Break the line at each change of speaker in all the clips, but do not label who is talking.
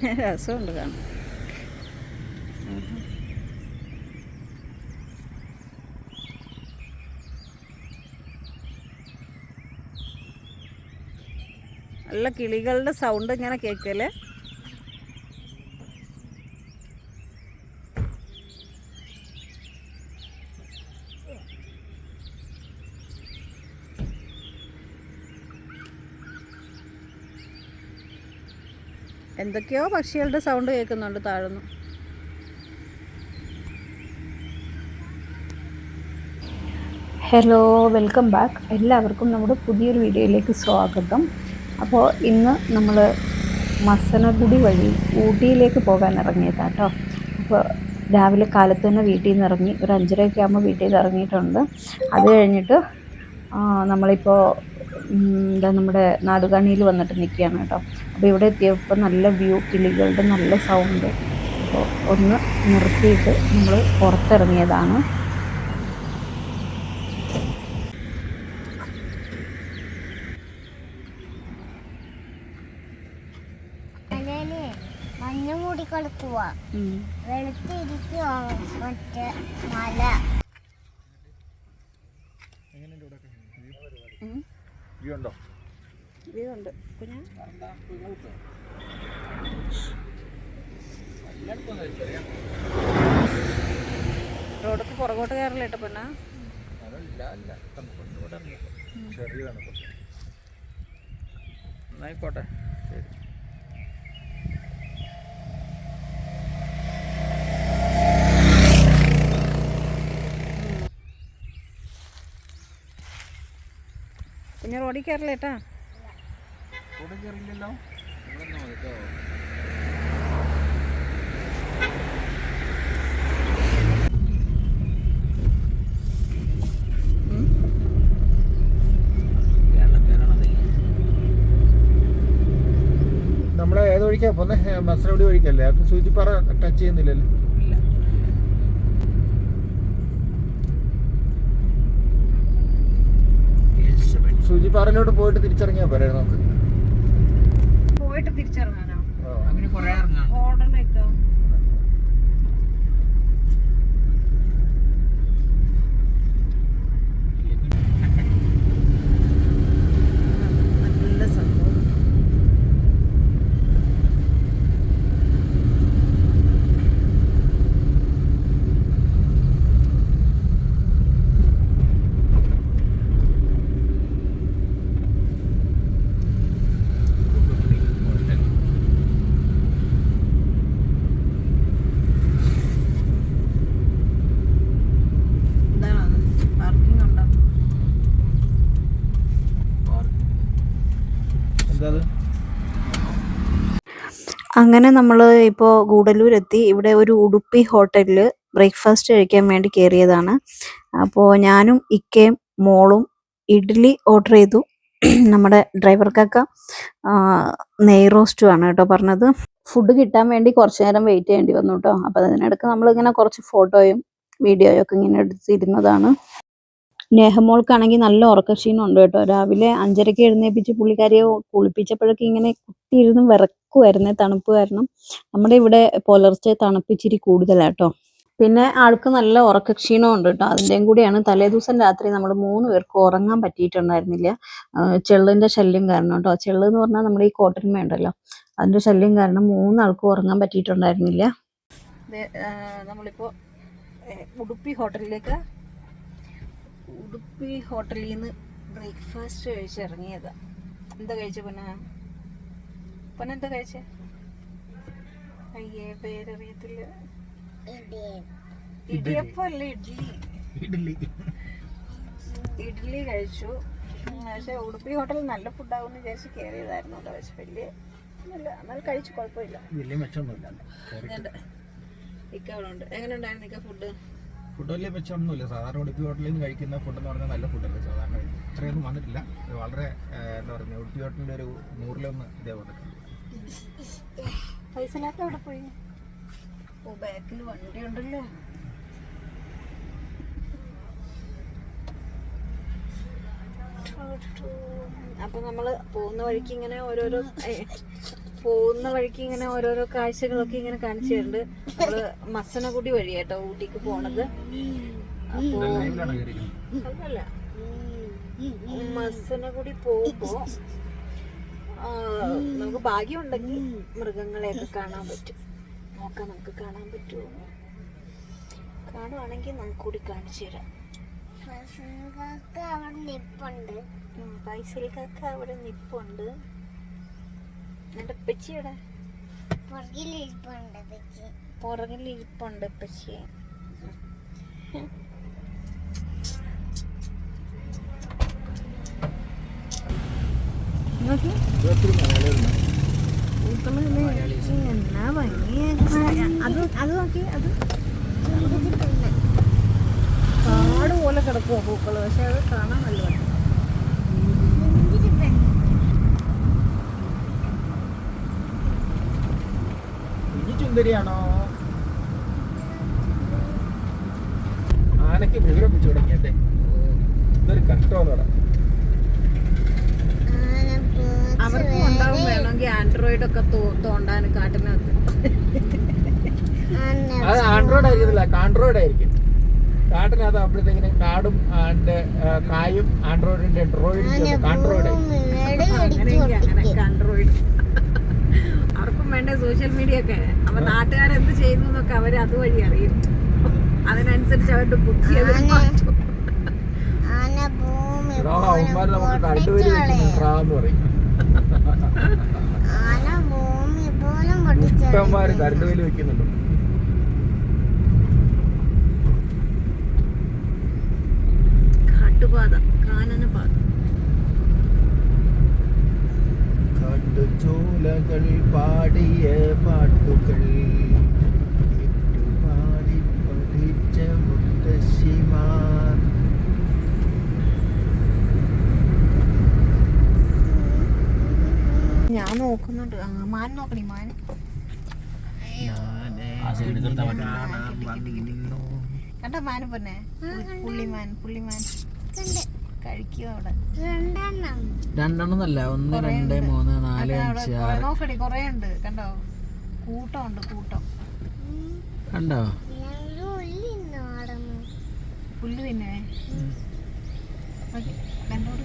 രസമുണ്ട് കാണാൻ. നല്ല കിളികളുടെ സൗണ്ട് ഇങ്ങനെ കേൾക്കല്ലേ? എന്തൊക്കെയോ പക്ഷികളുടെ സൗണ്ട് കേൾക്കുന്നുണ്ട് താഴ്ന്നു.
ഹലോ വെൽക്കം ബാക്ക് എല്ലാവർക്കും നമ്മുടെ പുതിയൊരു വീഡിയോയിലേക്ക് സ്വാഗതം. അപ്പോൾ ഇന്ന് നമ്മൾ മസനഗുടി വഴി ഊട്ടിയിലേക്ക് പോകാൻ ഇറങ്ങിയതാണ് കേട്ടോ. അപ്പോൾ രാവിലെ കാലത്ത് തന്നെ വീട്ടിൽ നിന്ന് ഇറങ്ങി ഒരു അഞ്ചരയൊക്കെ ആകുമ്പോൾ വീട്ടിൽ നിന്ന് ഇറങ്ങിയിട്ടുണ്ട്. അത് കഴിഞ്ഞിട്ട് നമ്മളിപ്പോൾ എന്താ നമ്മുടെ നാടുകാണിയിൽ വന്നിട്ട് നിൽക്കുകയാണ് കേട്ടോ. അപ്പോൾ ഇവിടെ എത്തിയപ്പോൾ നല്ല വ്യൂ കിളികളുടെ നല്ല സൗണ്ട് അപ്പോൾ ഒന്ന് നിർത്തിയിട്ട് നമ്മൾ പുറത്തിറങ്ങിയതാണ്.
മഞ്ഞ മൂടി കിടക്കുക വെളുത്തിരിക്കുക മറ്റേ മല.
ഇതുണ്ട് കുഞ്ഞാ? റോഡൊക്കെ പുറകോട്ട് കയറില്ല കേട്ടോ പെണ്ണ
നന്നായിക്കോട്ടെ ശരി.
കുഞ്ഞ് റോഡിൽ കയറില്ല കേട്ടാ
നമ്മളെ ഏത് വഴിക്കാ പോന്നെ? മസനഗുഡി വഴിക്കല്ലേ? അത് സൂചിപ്പാറ ടച്ച് ചെയ്യുന്നില്ലല്ലോ.
ഇല്ല
പാറയിലോട്ട് പോയിട്ട് തിരിച്ചിറങ്ങിയാ പോരെ നമുക്ക്?
പോയിട്ട് തിരിച്ചിറങ്ങാനോ.
അങ്ങനെ കുറെ ഇറങ്ങാം.
ഓടണേക്കോ നല്ല സംഭവം എന്താണ് പാർക്കിംഗ് ഉണ്ടോ
എന്താ അത്
അങ്ങനെ നമ്മൾ ഇപ്പോൾ ഗൂഡല്ലൂരെത്തി. ഇവിടെ ഒരു ഉടുപ്പി ഹോട്ടലിൽ ബ്രേക്ക്ഫാസ്റ്റ് കഴിക്കാൻ വേണ്ടി കയറിയതാണ് അപ്പോൾ ഞാനും ഇക്കയും മോളും ഇഡ്ഡലി ഓർഡർ ചെയ്തു. നമ്മുടെ ഡ്രൈവർ കാക്ക ആ, നെയ് റോസ്റ്റും ആണ് കേട്ടോ പറഞ്ഞത്. ഫുഡ് കിട്ടാൻ വേണ്ടി കുറച്ച് നേരം വെയിറ്റ് ചെയ്യേണ്ടി വന്നു കേട്ടോ. അപ്പോൾ അതിനിടയ്ക്ക് നമ്മളിങ്ങനെ കുറച്ച് ഫോട്ടോയും വീഡിയോയും ഒക്കെ ഇങ്ങനെ എടുത്തിരുന്നതാണ്. നേഹമോൾക്കാണെങ്കിൽ നല്ല ഉറക്കക്ഷീണം ഉണ്ട് കേട്ടോ. രാവിലെ അഞ്ചരയ്ക്ക് എഴുന്നേപ്പിച്ച് പുള്ളിക്കാരിയെ കുളിപ്പിച്ചപ്പോഴൊക്കെ ഇങ്ങനെ കുത്തിയിരുന്ന് വിറക്കുമായിരുന്നേ തണുപ്പ് കാരണം. നമ്മുടെ ഇവിടെ പുലർച്ചെ തണുപ്പിച്ചിരി കൂടുതലാട്ടോ. പിന്നെ ആൾക്ക് നല്ല ഉറക്കക്ഷീണം ഉണ്ട് കേട്ടോ. അതിന്റെയും കൂടിയാണ് തലേദിവസം രാത്രി നമ്മൾ മൂന്ന് പേർക്ക് ഉറങ്ങാൻ പറ്റിയിട്ടുണ്ടായിരുന്നില്ല. ചെള്ളിന്റെ ശല്യം കാരണം കേട്ടോ. ചെള്ള് എന്ന് പറഞ്ഞാൽ നമ്മുടെ ഈ കോട്ടൻമ ഉണ്ടല്ലോ. അതിന്റെ ശല്യം കാരണം മൂന്നാൾക്കും ഉറങ്ങാൻ പറ്റിയിട്ടുണ്ടായിരുന്നില്ല.
നമ്മളിപ്പോൾ ഉടുപ്പി ഹോട്ടലിലേക്ക് ഉടുപ്പി ഹോട്ടലിൽ നിന്ന് ബ്രേക്ക്ഫാസ്റ്റ് കഴിച്ച് ഇറങ്ങിയതാ എന്താ കഴിച്ച പൊന്ന? പൊന്ന എന്താ കഴിച്ചേ? അയ്യേ പേരറിയത്തില്ല. ഇടിയപ്പല്ല ഇഡ്ലി ഇഡ്ഡലി.
ഇഡ്ഡലി.
കഴിച്ചു. പക്ഷെ ഉടുപ്പി ഹോട്ടലിൽ നല്ല ഫുഡാകും വിചാരിച്ച് കയറിയതായിരുന്നു കേട്ടോ പക്ഷെ വലിയ നല്ല എന്നാൽ കഴിച്ചു കുഴപ്പമില്ല.
വലിയ മെച്ചമൊന്നുമില്ല.
ഇക്ക അവിടെ ഉണ്ട് എങ്ങനെ ഉണ്ടായിരുന്നു ഇക്ക ഫുഡ്
ഫുഡ് വലിയ മെച്ചമൊന്നുമില്ല. സാധാരണ ഉടുപ്പി ഹോട്ടലിൽ നിന്ന് കഴിക്കുന്ന ഫുഡ് എന്ന് പറഞ്ഞാൽ നല്ല ഫുഡല്ലേ സാധാരണ ഇത്രയൊന്നും വന്നിട്ടില്ല. വളരെ എന്താ പറയുക ഉടുപ്പി ഹോട്ടലിന്റെ ഒരു നൂറിലൊന്ന് ഇതേ വന്നിട്ടുണ്ട്
പൈസലാക്ക അവിടെ പോയി? ഓ ബാക്കിൽ വണ്ടി ഉണ്ടല്ലോ. അപ്പൊ നമ്മൾ പോകുന്ന വഴിക്ക് ഇങ്ങനെ ഓരോരോ
പോകുന്ന വഴിക്ക് ഇങ്ങനെ ഓരോരോ കാഴ്ചകളൊക്കെ ഇങ്ങനെ കാണിച്ചു തരുന്നുണ്ട് നമ്മൾ മസനഗുടി വഴി കേട്ടോ ഊട്ടിക്ക് പോണത്. അപ്പോ
ലൈവിലാണോ കയറിയിരിക്കുന്നത്
അല്ല മസനഗുടി പോകുമ്പോ നമുക്ക് ഭാഗ്യമുണ്ടെങ്കിൽ മൃഗങ്ങളെയൊക്കെ കാണാൻ പറ്റും. നോക്കാം നമുക്ക് കാണാൻ പറ്റുമോ? കാണുവാണെങ്കിൽ നമുക്ക് കൂടി കാണിച്ചു തരാം.
ഫസലുകാർക്ക് അവിടെ നിപ്പുണ്ട്.
ഉം, ഫൈസൽക്കൊക്കെ അവിടെ നിപ്പുണ്ട്. എന്റെ ഉപ്പച്ചിയുടെ
പുറകിൽ
ഉപ്പച്ചിയെ നോക്കി എന്നാ അത് അത് നോക്കി അത് കാട് പോലെ കിടക്കുവാ പൂക്കൾ. പക്ഷെ അത് കാണാൻ നല്ല
ആനയ്ക്ക് വിവരം പിടിച്ചു തുടങ്ങിയട്ടെ ഇതൊരു കഷ്ടമാണ്
ഉണ്ടാവും വേണമെങ്കിൽ ആൻഡ്രോയിഡ് ഒക്കെ തോ- തോണ്ടാൻ കാട്ടിനകത്ത്.
അത് ആൻഡ്രോയിഡ് ആയിരിക്കത്തില്ല. ആൻഡ്രോയിഡ് ആയിരിക്കും. കാട്ടിനകത്ത് അപ്പോഴത്തേക്കിനും കാടും ആൻഡ് കായും ആൻഡ്രോയിഡിന്റെ ഡ്രോയിഡ് ആൻഡ്രോയിഡ്
ആൻഡ്രോയിഡ് അവർക്കും വേണ്ട സോഷ്യൽ മീഡിയ ഒക്കെ. അപ്പൊ നാട്ടുകാരെന്ത് ചെയ്യുന്നു എന്നൊക്കെ അവർ അതുവഴി അറിയും. അതിനനുസരിച്ച് അവരുടെ ബുദ്ധി
അവന്മാര് നമുക്ക് വെക്കുന്നുണ്ടാന്ന് പറയും.
ആന
കരണ്ട് കരണ്ടുവേലി വെക്കുന്നുണ്ട്.
കാട്ടുപാത കാനനപാത
കാട്ടുചോലകൾ പാടിയ പാട്ടുകൾ പാടി പഠിച്ച മുത്തശ്ശിമാർ
ഞാൻ നോക്കുന്നുണ്ട് ആ മാൻ നോക്കണി മാൻ കണ്ടോ മാൻ പൊന്നെ പുള്ളിമാൻ പുള്ളിമാൻ കഴിക്കുക അവിടെ
രണ്ടെണ്ണം
രണ്ടെണ്ണന്നല്ല ഒന്ന് രണ്ട് മൂന്ന് നാല്
അതാ അവിടെ
അഞ്ച്
കൊറേ-
ആറ്.
നോക്കടി കൊറേ ഉണ്ട്. കണ്ടോ? കൂട്ടം ഉണ്ട് കൂട്ടം.
കണ്ടോ?
പുല്ല് തിന്നെ രണ്ടോട്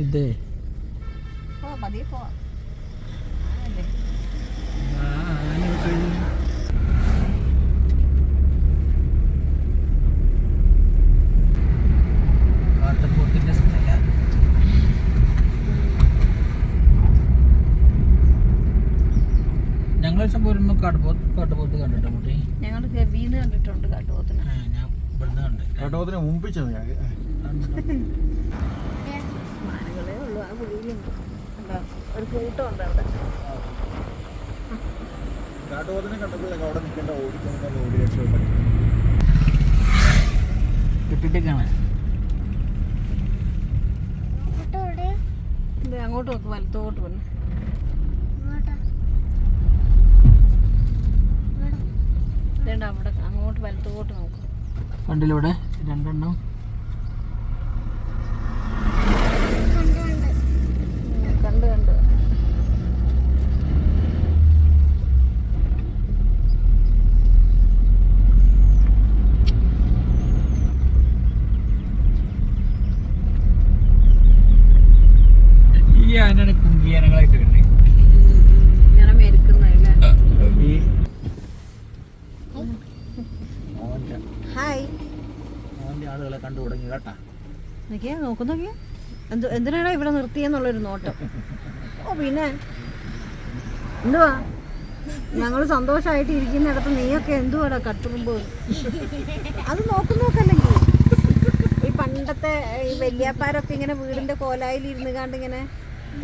ഇതേ
പോവാ പതിയെ പോവാം
ഞങ്ങൾ സംഭവം കാട്ടുപോത്ത് കാട്ടുപോത്ത് കണ്ടിട്ട് മുട്ടി
ഞങ്ങൾ ഗവീന്ന് കണ്ടിട്ടുണ്ട് കാട്ടുപോത്തിനെ.
ആ, ഞാൻ ഇവിടുന്ന് കണ്ട്.
കേട്ടോതിനെ മുമ്പിച്ചത് ഞാൻ
മാനുകളേ ഉള്ളൂ ആ കണ്ടോ ഒരു കൂട്ടം ഉണ്ട് അവിടെ.
കണ്ടപ്പോഴേക്ക് അവിടെ നിൽക്കേണ്ട ഓടിക്കുന്ന ഓടി രക്ഷപ്പെട്ടു
കിട്ടിട്ട് കാണാൻ
ഇങ്ങോട്ടോടെ
അങ്ങോട്ട് നോക്ക് വലത്തോട്ട് വന്ന്. അവിടെ അങ്ങോട്ട് വലത്തോട്ട് നോക്കും.
കണ്ടില്ല ഇവിടെ? രണ്ടെണ്ണം
കണ്ടുണ്ട്
കണ്ട് കണ്ട്
ഈ ആനയാണ് കുങ്കിയാനകളായിട്ട് കണ്ടേ
ഇങ്ങനെ മെരുക്കുന്നല്ലേ
ഈ
ഹായ്
അവന്റെ ആളുകളെ കണ്ടു തുടങ്ങി കേട്ടാ.
നോക്കിയാ നോക്ക് നോക്കിയാ. എന്ത് എന്തിനാടാ ഇവിടെ നിർത്തിയെന്നുള്ളൊരു നോട്ടം? ഓ പിന്നെ. എന്തുവാ? ഞങ്ങൾ സന്തോഷമായിട്ട് ഇരിക്കുന്നിടത്ത് നീയൊക്കെ എന്തുവാടാ കട്ടുറുമ്പ് അത് നോക്കും നോക്കല്ലെങ്കിൽ ഈ പണ്ടത്തെ ഈ വല്യാപ്പാരൊക്കെ ഇങ്ങനെ വീടിന്റെ കോലായിൽ ഇരുന്ന് കാണ്ട് ഇങ്ങനെ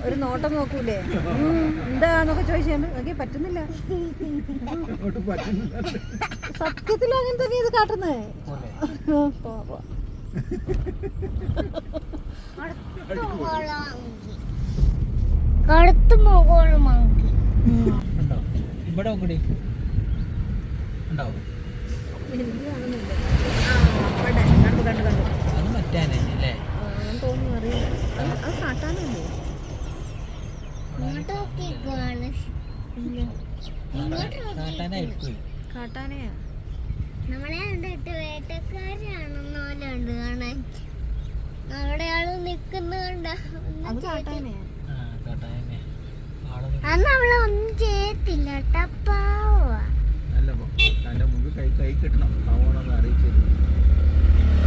ഒരു നോട്ടം നോക്കൂലേ? എന്താന്നൊക്കെ ചോദിച്ചാണ്ട് നോക്കി പറ്റുന്നില്ല. സത്യത്തിലും അങ്ങനെ തന്നെ ഇത് കാട്ടുന്നേ?
കടുത്ത് മുകളിൽ മങ്കി.
ഇവിടെ നോക്കടി.
ഉണ്ടാവും
അത് മറ്റാനല്ലേ
നോക്കി
കാട്ടാനയാ?
നമ്മളെ കണ്ടിട്ട് വേട്ടക്കാരാണെന്ന് പോലെ ഉണ്ട് കാണാൻ. അവിടെ
ആൾ നിക്കുന്നുണ്ട്
അന്ന് അവളെ ഒന്നും ചെയ്യത്തില്ല ടപ്പാവാ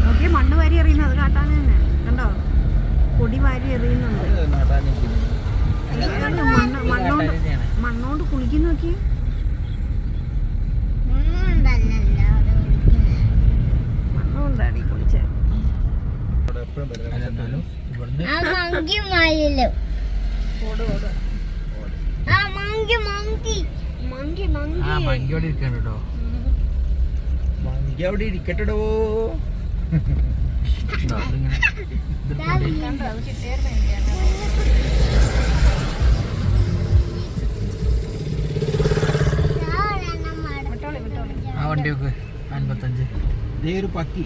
നോക്കിയ മണ്ണ് വാരി എറിയുന്നത് അത് കാട്ടാന തന്നെ. കണ്ടോ? പൊടി വാരി എറിയുന്നുണ്ട്. മണ്ണോണ്ട് മണ്ണോണ്ട് കുളിക്കുന്ന
ആ മങ്കി മയിലും
ഓട് ഓട്.
ആ മങ്കി മങ്കി.
Monkey monkey.
മങ്കിയോടെ ഇരിക്കണ്ട
മങ്കി അവിടെ ഇരിക്കട്ടോ
ആ വണ്ടി വെക്ക്. അൻപത്തഞ്ച്.
ഇതേ ഒരു പക്കി.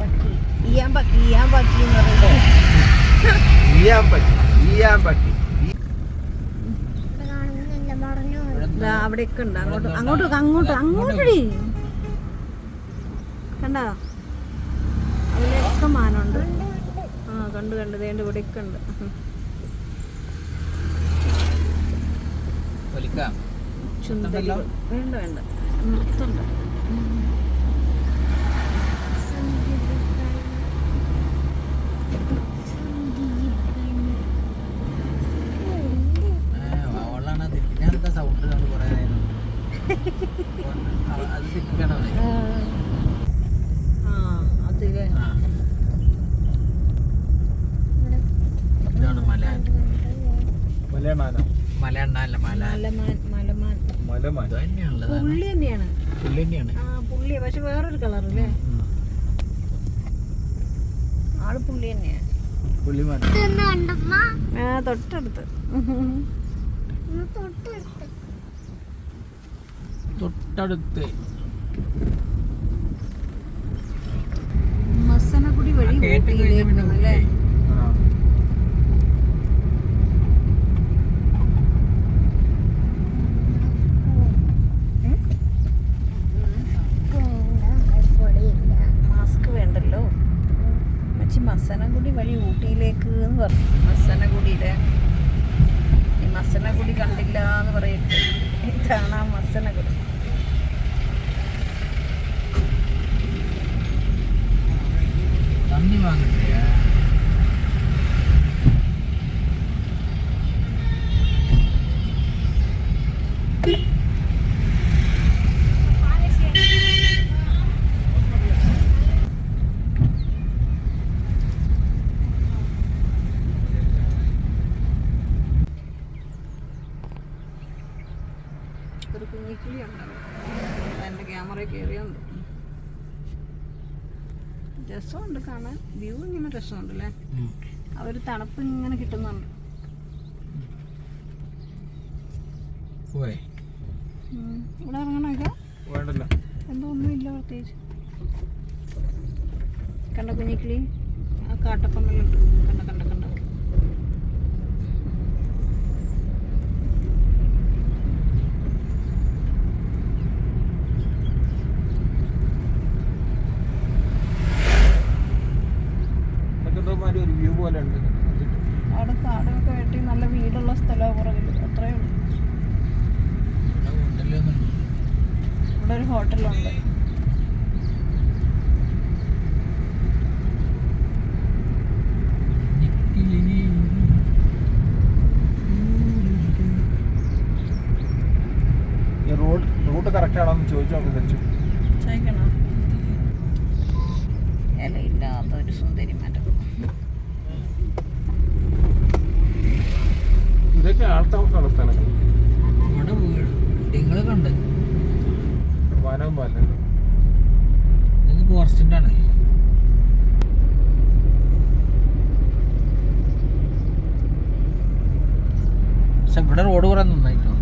പക്കി. ഇയാൻ പക്കി ഇയാൻ പക്കി എന്ന് പറയുന്നത്
ചെയ്യാൻ
കാണുന്നില്ല മറഞ്ഞു
ദാ അവിടെയൊക്കെ ഉണ്ട്. അങ്ങോട്ട് അങ്ങോട്ട് അങ്ങോട്ട് അങ്ങോട്ടടി. കണ്ടോ? അതിലൊക്കെ മാനുണ്ട്. ആ കണ്ടു കണ്ടു. ദേണ്ട് ഇവിടെയൊക്കെ ഉണ്ട്. ചുന്തലികൾ വേണ്ട വേണ്ട. നിർത്തുണ്ട്
അത് സൗണ്ട് കണ്ട് കുറേ അത് തിരിക്കണോ
ആ. അതിലെ.
ആ. ഇതാണ് മല മല
മലമാൻ പുള്ളി തന്നെയാണ്.
പുള്ളി തന്നെയാണ്.
ആ പുള്ളി. പക്ഷെ വേറൊരു കളർ അല്ലേ ആൾ പുള്ളി തൊട്ടടുത്ത്.
തൊട്ടെടുത്ത്.
തൊട്ടടുത്ത്.
മസനഗുടി വഴി
കേട്ട് കഴിഞ്ഞ
ഊട്ടിയിലേക്ക്
പിന്നെ
അല്ലേ
ആ
പൊടിയില്ല
മാസ്ക് വേണ്ടല്ലോ മച്ചി മസനഗുടി വഴി ഊട്ടിയിലേക്ക് എന്ന് പറഞ്ഞു മസനഗുഡിയിലെ ഈ മസനഗുടി കണ്ടില്ല എന്ന് പറയട്ടെ ഇതാണ് ആ മസനഗുടി
തന്നി വാങ്ങണ്ടേ
ഒരു കുഞ്ഞിക്കിളി ഉണ്ടാവും എന്റെ ക്യാമറ കയറിയുണ്ട് രസമുണ്ട് കാണാൻ. വ്യൂ ഇങ്ങനെ രസമുണ്ട് അല്ലേ ആ ഒരു തണുപ്പ് ഇങ്ങനെ കിട്ടുന്നുണ്ട്. ഇവിടെ ഇറങ്ങണമൊക്കെ
വേണ്ടല്ലോ
എന്തോ ഒന്നുമില്ല പ്രത്യേകിച്ച്. കണ്ട കുഞ്ഞിക്കിളി ആ കാട്ടപ്പമ്മലുണ്ട് കണ്ട കണ്ട കണ്ട
അതൊക്കെ മാതിരി ഒരു വ്യൂ പോലെ ഉണ്ട്
അവിടെ കാടൊക്കെ വെട്ടി നല്ല വീടുള്ള സ്ഥലമാണ് പുറകിൽ അത്രയേ ഉള്ളൂ
ഹോട്ടലൊന്നും
ഇവിടെ ഒരു ഹോട്ടലുണ്ട്
ഈ റോഡ് റൂട്ട് കറക്റ്റ് ആണോ എന്ന് ചോദിച്ചു നോക്കി
സച്ചു ഇലയില്ലാത്ത ഒരു സുന്ദരി മരം
ഇതൊക്കെ ആൾത്താമസമുള്ള സ്ഥലങ്ങൾ.
ഇവിടെ വീട് ബിൽഡിങ്ങളൊക്കെ ഉണ്ട്.
വനവും പോലെ
ഇത് ഫോറസ്റ്റിന്റെ ആണ്. പക്ഷെ ഇവിടെ റോഡ് കുറെ നന്നായിട്ടോ?